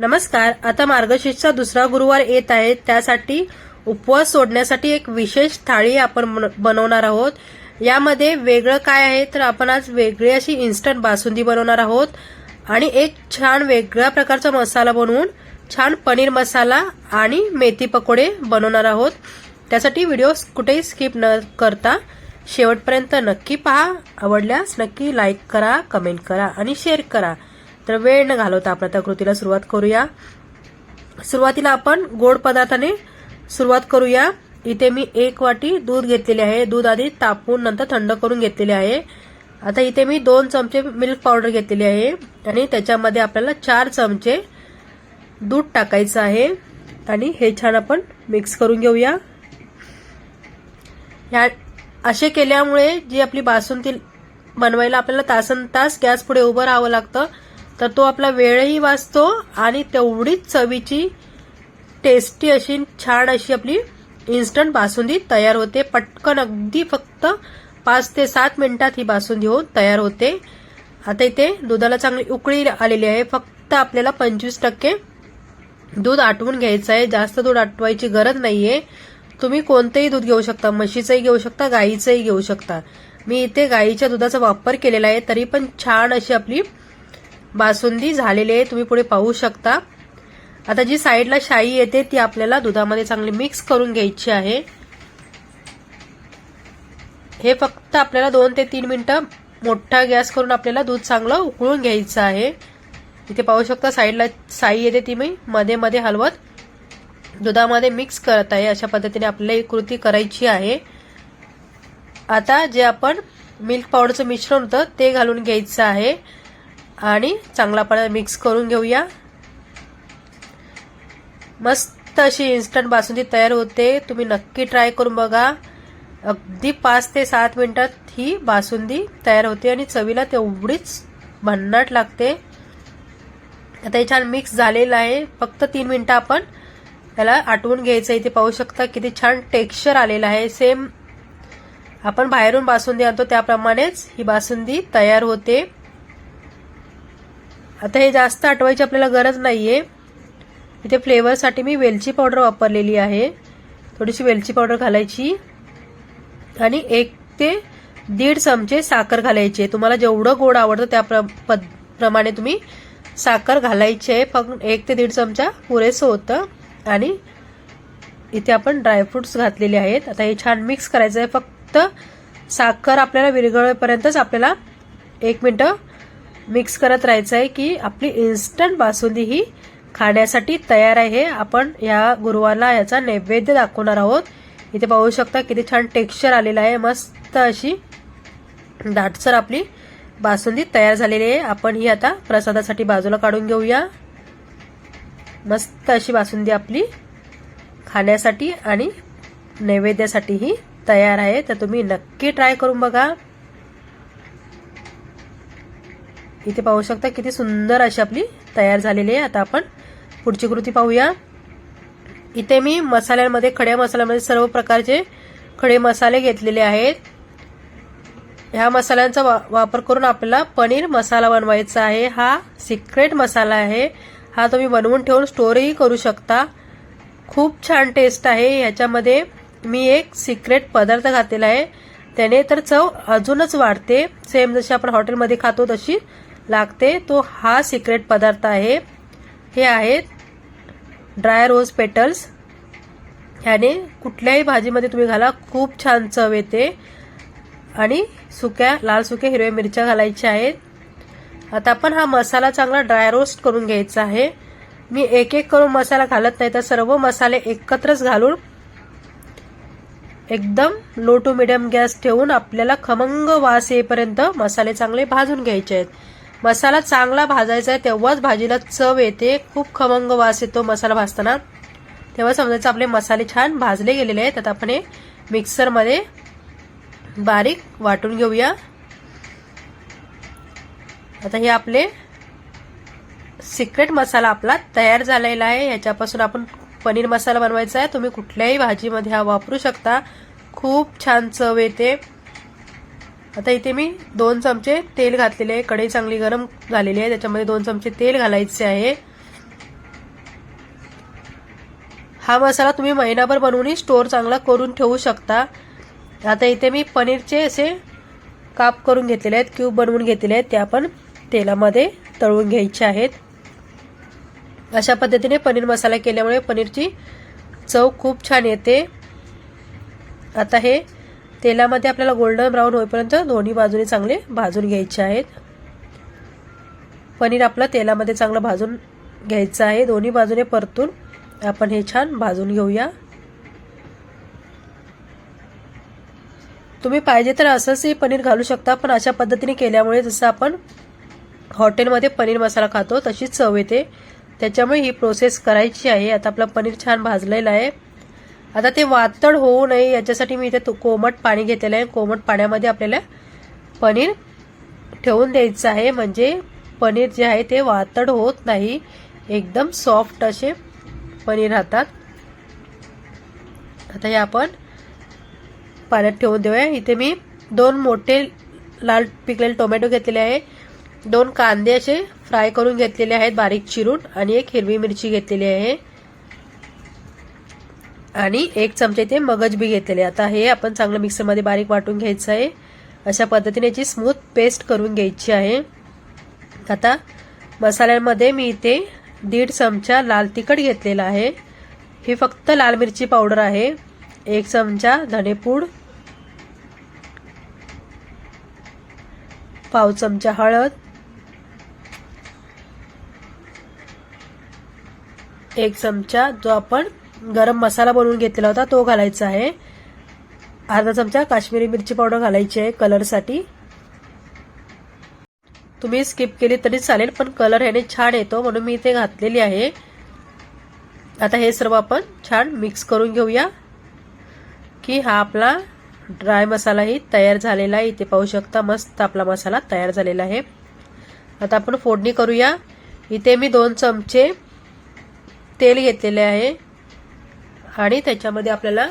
नमस्कार आता मार्गशीर्षचा दुसरा गुरुवार येत आहे. त्यासाठी उपवास सोडण्यासाठी एक विशेष थाळी आपण बन- बनवणार आहोत. यामध्ये वेगळं काय आहे तर आपण आज वेगळी अशी इन्स्टंट बासुंदी बनवणार आहोत. आणि एक छान वेगळ्या प्रकारचा मसाला बनवून छान पनीर मसाला आणि मेथी पकोडे बनवणार आहोत. त्यासाठी व्हिडिओ कुठेही स्किप न करता शेवटपर्यंत नक्की पहा. आवडल्यास नक्की लाईक करा कमेंट करा आणि शेअर करा. तर वेळ न घालवता आपण आता कृतीला सुरुवात करूया. सुरुवातीला आपण गोड पदार्थाने सुरुवात करूया. इथे मी एक वाटी दूध घेतलेले आहे. दूध आधी तापून नंतर थंड करून घेतलेले आहे. आता इथे मी दोन चमचे मिल्क पावडर घेतलेली आहे. आणि त्याच्यामध्ये आपल्याला चार चमचे दूध टाकायचं आहे. आणि हे छान आपण मिक्स करून घेऊया. ह्या असे केल्यामुळे जी आपली बासुंदी बनवायला आपल्याला तासन तास गॅस पुढे उभं राहावं लागतं. तर तो आपला वेळही वाचतो आणि तेवढीच चवीची टेस्टी अशी छान अशी आपली इन्स्टंट बासुंदी तयार होते. पटकन अगदी फक्त पाच ते सात मिनिटात ही बासुंदी होऊन तयार होते. आता इथे दुधाला चांगली उकळी आलेली आहे. फक्त आपल्याला पंचवीस टक्के दूध आटवून घ्यायचं आहे. जास्त दूध आटवायची गरज नाहीये. तुम्ही कोणतंही दूध घेऊ शकता म्हशीचंही घेऊ शकता गाईचंही घेऊ शकता. मी इथे गाईच्या दुधाचा वापर केलेला आहे तरी पण छान अशी आपली बासुंदी झालेली आहे तुम्ही पुढे पाहू शकता. आता जी साईडला शाई येते ती आपल्याला दुधामध्ये चांगली मिक्स करून घ्यायची आहे. हे फक्त आपल्याला दोन ते तीन मिनिटं मोठा गॅस करून आपल्याला दूध चांगलं उकळून घ्यायचं आहे. इथे पाहू शकता साईडला साई येते ती मी. मध्ये मध्ये हलवत दुधामध्ये मिक्स करत आहे. अशा पद्धतीने आपल्याला ही कृती करायची आहे. आता जे आपण मिल्क पावडरचं मिश्रण होतं ते घालून घ्यायचं आहे. आणि चांगला आपण मिक्स करून घेऊया. मस्त अशी इन्स्टंट बासुंदी तयार होते. तुम्ही नक्की ट्राय करून बघा. अगदी पाच ते सात मिनिटात ही बासुंदी तयार होते आणि चवीला तेवढीच भन्नाट लागते. आता हे छान मिक्स झालेलं आहे. फक्त तीन मिनिटं आपण त्याला आटवून घ्यायचं इथे पाहू शकता किती छान टेक्स्चर आलेलं आहे. सेम आपण बाहेरून बासुंदी आणतो त्याप्रमाणेच ही बासुंदी तयार होते. आता हे जास्त आठवायची आपल्याला गरज नाही आहे इथे फ्लेवरसाठी मी वेलची पावडर वापरलेली आहे. थोडीशी वेलची पावडर घालायची. आणि एक ते दीड चमचे साखर घालायची आहे. तुम्हाला जेवढं गोड आवडतं त्या प्र पद प्रमाणे तुम्ही साखर घालायची आहे. फक्त एक ते दीड चमचा पुरेसं होतं. आणि इथे आपण ड्रायफ्रुट्स घातलेले आहेत. आता हे छान मिक्स करायचं आहे. फक्त साखर आपल्याला विरघळेपर्यंतच आपल्याला एक मिनटं मिक्स करत राहायचं आहे की आपली इन्स्टंट बासुंदी ही खाण्यासाठी तयार आहे. आपण या गुरुवारला याचा नैवेद्य दाखवणार आहोत. इथे पाहू शकता किती छान टेक्स्चर आलेलं आहे. मस्त अशी दाटसर आपली बासुंदी तयार झालेली आहे. आपण ही आता प्रसादासाठी बाजूला काढून घेऊया. मस्त अशी बासुंदी आपली खाण्यासाठी आणि नैवेद्यासाठीही तयार आहे. तर तुम्ही नक्की ट्राय करून बघा. इथे पाहू शकता किती सुंदर अशी आपली तयार झालेली आहे. आता आपण पुढची कृती पाहूया. इथे मी मसाल्यांमध्ये खड्या मसाल्यामध्ये सर्व प्रकारचे खडे मसाले घेतलेले आहेत. ह्या मसाल्यांचा वा वापर करून आपल्याला पनीर मसाला बनवायचा आहे. हा सिक्रेट मसाला आहे. हा तुम्ही बनवून ठेवून स्टोरही करू शकता. खूप छान टेस्ट आहे. ह्याच्यामध्ये मी एक सिक्रेट पदार्थ घातलेला आहे. त्याने तर चव अजूनच वाढते. सेम जशी आपण हॉटेलमध्ये खातो तशी लागते. तो हा सिक्रेट पदार्थ आहे. हे आहेत ड्राय रोज पेटल्स ह्याने कुठल्याही भाजीमध्ये तुम्ही घाला खूप छान चव येते. आणि सुक्या लाल सुक्या हिरव्या मिरच्या घालायच्या आहेत. आता आपण हा मसाला चांगला ड्राय रोस्ट करून घ्यायचा आहे. मी एक एक करून मसाला घालत नाही तर सर्व मसाले एकत्रच घालून एकदम लो टू मिडियम गॅस ठेवून आपल्याला खमंग वास येईपर्यंत मसाले चांगले भाजून घ्यायचे आहेत. मसाला चांगला भाजायचा आहे तेव्हाच भाजीला चव येते. खूप खमंग वास येतो मसाला भाजताना. तेव्हा समजायचं आपले मसाले छान भाजले गेलेले आहेत. आता आपण हे मिक्सरमध्ये बारीक वाटून घेऊया. आता हे आपले सिक्रेट मसाला आपला तयार झालेला आहे. ह्याच्यापासून आपण पनीर मसाला बनवायचा आहे. तुम्ही कुठल्याही भाजीमध्ये हा वापरू शकता. खूप छान चव येते. आता इथे मी दोन चमचे तेल घातलेले आहे. कढई चांगली गरम झालेली आहे. त्याच्यामध्ये दोन चमचे तेल घालायचे आहे. हा मसाला तुम्ही महिनाभर बनवूनही स्टोअर चांगला करून ठेवू शकता. आता इथे मी पनीरचे असे काप करून घेतलेले आहेत. क्यूब बनवून घेतलेले आहेत. ते आपण तेलामध्ये तळून घ्यायचे आहेत. अशा पद्धतीने पनीर मसाला केल्यामुळे पनीरची चव खूप छान येते. आता हे तेलामध्ये आपल्याला गोल्डन ब्राऊन होईपर्यंत दोन्ही बाजूने चांगले भाजून घ्यायचे आहेत. पनीर आपलं तेलामध्ये चांगलं भाजून घ्यायचं आहे. दोन्ही बाजूने परतून आपण हे छान भाजून घेऊया. तुम्ही पाहिजे तर असंच पनीर घालू शकता पण अशा पद्धतीने केल्यामुळे जसं आपण हॉटेलमध्ये पनीर मसाला खातो तशीच चव येते. त्याच्यामुळे ही प्रोसेस करायची आहे. आता आपलं पनीर छान भाजलेलं आहे. आता ते वातड होऊ नये याच्यासाठी मी इथे कोमट पाणी घेतलेलं आहे. कोमट पाण्यामध्ये आपल्याला पनीर ठेवून द्यायचं आहे. म्हणजे पनीर जे आहे ते वातड होत नाही. एकदम सॉफ्ट असे पनीर राहतात. आता हे आपण पाण्यात ठेवून देऊया. इथे मी दोन मोठे लाल पिकलेले टोमॅटो घेतलेले आहे. दोन कांदे असे फ्राय करून घेतलेले आहेत. बारीक चिरून. आणि एक हिरवी मिरची घेतलेली आहे. आणि एक चमचे ते मगज बी घेतलेले. आता हे आपण चांगलं मिक्सरमध्ये बारीक वाटून घ्यायचं आहे. अशा पद्धतीने याची स्मूथ पेस्ट करून घ्यायची आहे. आता मसाल्यांमध्ये मी इथे दीड चमचा लाल तिखट घेतलेला आहे. ही फक्त लाल मिरची पावडर आहे. एक चमचा धनेपूड. पाव चमचा हळद. एक चमचा जो आपण गरम मसाला बनवून घेतलेला होता तो घालायचा आहे. अर्धा चमचा काश्मीरी मिरची पावडर घालायची आहे कलरसाठी तुम्ही स्किप केली तरी चालेल पण कलर ह्याने छान येतो म्हणून मी इथे घातलेली आहे. आता हे सर्व आपण छान मिक्स करून घेऊया. की हा आपला ड्राय मसालाही तयार झालेला आहे. इथे पाहू शकता मस्त आपला मसाला तयार झालेला आहे. आता आपण फोडणी करूया. इथे मी दोन चमचे तेल घेतलेले आहे. आणि त्याच्यामध्ये आपल्याला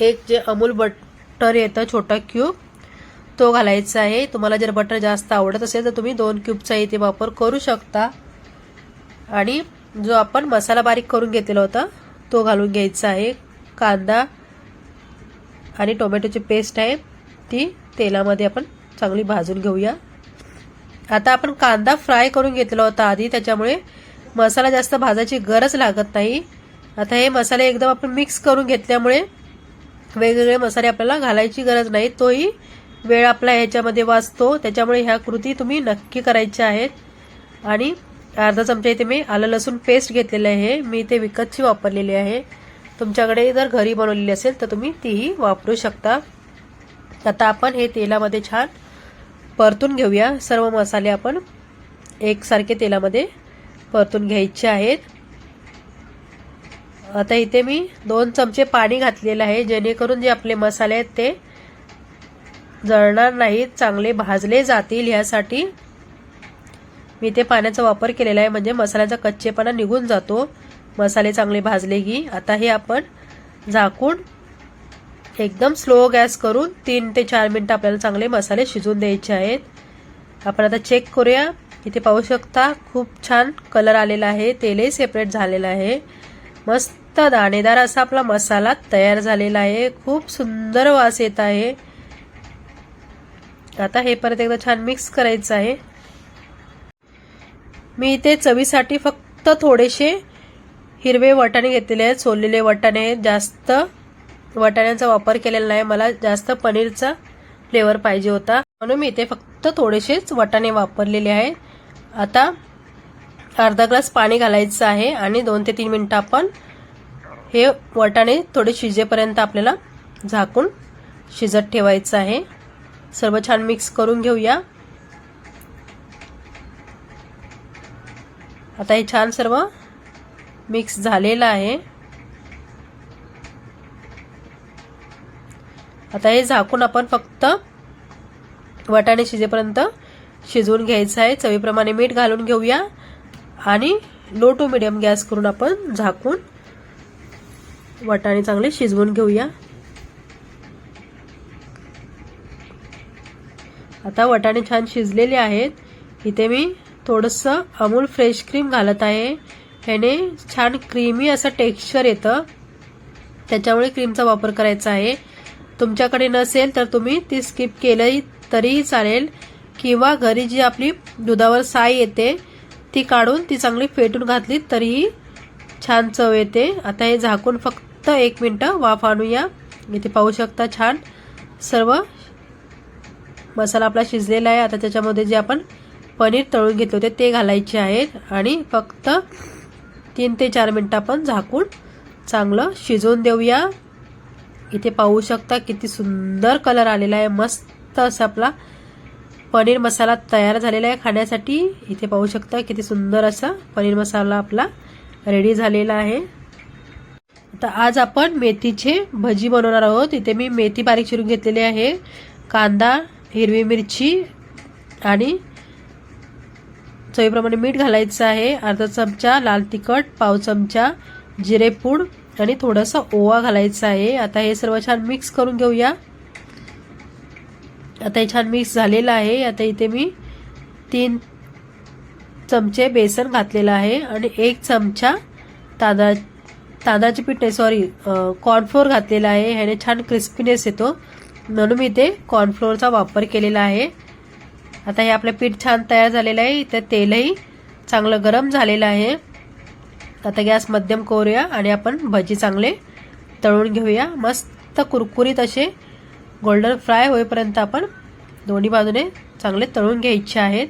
एक जे अमूल बटर येतं छोटा क्यूब तो घालायचा आहे. तुम्हाला जर बटर जास्त आवडत असेल तर तुम्ही दोन क्यूबचा इथे वापर करू शकता. आणि जो आपण मसाला बारीक करून घेतलेला होता तो घालून घ्यायचा आहे. कांदा आणि टोमॅटोची पेस्ट आहे ती तेलामध्ये आपण चांगली भाजून घेऊया. आता आपण कांदा फ्राय करून घेतला होता आधी त्याच्यामुळे मसाला जास्त भाजायची गरज लागत नाही. आता हे मसाले एकदम आपण मिक्स करून घेतल्यामुळे वेगवेगळे मसाले आपल्याला घालायची गरज नाही. तोही वेळ आपला ह्याच्यामध्ये वाचतो. त्याच्यामुळे ह्या कृती तुम्ही नक्की करायच्या आहेत. आणि अर्धा चमचा इथे मी आलं लसूण पेस्ट घेतलेलं आहे. मी इथे विकतची वापरलेली आहे. तुमच्याकडे जर घरी बनवलेली असेल तर तुम्ही तीही वापरू शकता. आता आपण हे तेलामध्ये छान परतून घेऊया. सर्व मसाले आपण एकसारखे तेलामध्ये परतून घ्यायचे आहेत. आता इथे मी दोन चमचे पाणी घातलेलं आहे जेणेकरून जे आपले मसाले आहेत ते जळणार नाहीत चांगले भाजले जातील ह्यासाठी. मी ते पाण्याचा वापर केलेला आहे म्हणजे मसाल्याचा कच्चेपणा निघून जातो. मसाले चांगले भाजले की आता हे आपण झाकून एकदम स्लो गॅस करून तीन ते चार मिनटं आपल्याला चांगले मसाले शिजून द्यायचे आहेत. आपण आता चेक करूया. इथे पाहू शकता खूप छान कलर आलेला आहे तेलही सेपरेट झालेलं आहे. मस्त दाणेदार असा आपला मसाला तयार झालेला आहे. खूप सुंदर वास येत आहे. आता हे परत एकदा छान मिक्स करायचं आहे. मी इथे चवीसाठी फक्त थोडेसे हिरवे वाटाणे घेतलेले आहेत. सोललेले वाटाणे जास्त वाटाण्याचा वापर केलेला नाही. मला जास्त पनीरचा फ्लेवर पाहिजे होता. म्हणून मी इथे फक्त थोडेसेच वाटाणे वापरलेले आहेत. आता अर्धा ग्लास पाणी घालायचं आहे आणि दोन ते तीन मिनटं आपण हे वाटाणे थोडे शिजेपर्यंत आपल्याला झाकून शिजत ठेवायचं आहे. सर्व छान मिक्स करून घेऊया. आता हे छान सर्व मिक्स झालेलं आहे. आता हे झाकून आपण फक्त वाटाणे शिजेपर्यंत शिजवून घ्यायचं आहे. चवीप्रमाणे मीठ घालून घेऊया. आणि लो टू मिडियम गॅस करून आपण झाकून वाटाणे चांगले शिजवून घेऊया. आता वाटाणे छान शिजलेले आहेत. इथे मी थोडंसं अमूल फ्रेश क्रीम घालत आहे. ह्याने छान क्रीमी असं टेक्स्चर येतं. त्याच्यामुळे क्रीमचा वापर करायचा आहे. तुमच्याकडे नसेल तर तुम्ही ती स्किप केलंही तरीही चालेल. किंवा घरी जी आपली दुधावर साय येते ती काढून ती चांगली फेटून घातली तरीही छान चव येते. आता हे झाकून फक्त एक मिनटं वाफ आणूया. इथे पाहू शकता छान सर्व मसाला आपला शिजलेला आहे. आता त्याच्यामध्ये जे आपण पनीर तळून घेतले होते ते घालायचे आहेत. आणि फक्त तीन ते चार मिनटं आपण झाकून चांगलं शिजवून देऊया. इथे पाहू शकता किती सुंदर कलर आलेला आहे. मस्त असं आपला पनीर मसाला तयार झालेला आहे खाण्यासाठी. इथे पाहू शकता किती सुंदर असा पनीर मसाला आपला रेडी झालेला आहे. तर आज आपण मेथीचे भजी बनवणार आहोत. इथे मी मेथी बारीक चिरून घेतलेली आहे. कांदा हिरवी मिरची आणि चवीप्रमाणे मीठ घालायचं आहे. अर्धा चमचा लाल तिखट पाव चमचा जिरेपूड आणि थोडासा ओवा घालायचा आहे. आता हे सर्व छान मिक्स करून घेऊया. आता हे छान मिक्स झालेलं आहे. आता इथे मी तीन चमचे बेसन घातलेलं आहे आणि एक चमचा तांदळा तांदळाचे पीठ नाही सॉरी कॉर्नफ्लोअर घातलेला आहे. ह्याने छान क्रिस्पीनेस येतो. म्हणून मी इथे कॉर्नफ्लोअरचा वापर केलेला आहे. आता हे आपलं पीठ छान तयार झालेलं आहे. इथं तेलही चांगलं गरम झालेलं आहे. आता गॅस मध्यम करूया आणि आपण भजी चांगले तळून घेऊया. मस्त कुरकुरीत असे गोल्डन फ्राय होईपर्यंत आपण दोन्ही बाजूने चांगले तळून घ्यायचे आहेत.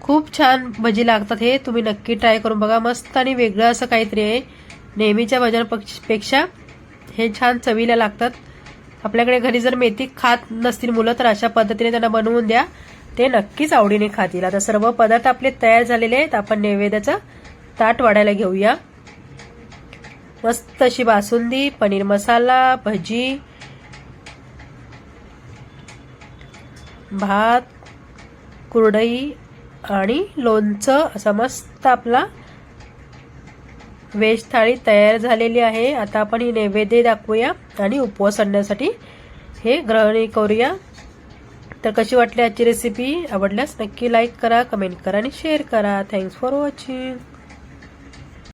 खूप छान भजी लागतात हे. तुम्ही नक्की ट्राय करून बघा. मस्त आणि वेगळं असं काहीतरी आहे. नेहमीच्या भज्यांपेक्षा हे छान चवीला लागतात. आपल्याकडे घरी जर मेथी खात नसतील मुलं तर अशा पद्धतीने त्यांना बनवून द्या. ते नक्कीच आवडीने खातील. आता सर्व पदार्थ आपले तयार झालेले आहेत. आपण नैवेद्याचा ताट वाढायला घेऊया. मस्त अशी बासुंदी पनीर मसाला भजी भात कुरडई आणि लोणचं. असा मस्त आपला व्हेज थाळी तयार झालेली आहे. आता आपण ही नैवेद्य दाखवूया आणि उपवास आणण्यासाठी. हे ग्रहणी करूया. तर कशी वाटली आजची रेसिपी आवडल्यास नक्की लाईक करा कमेंट करा आणि शेअर करा. Thanks for watching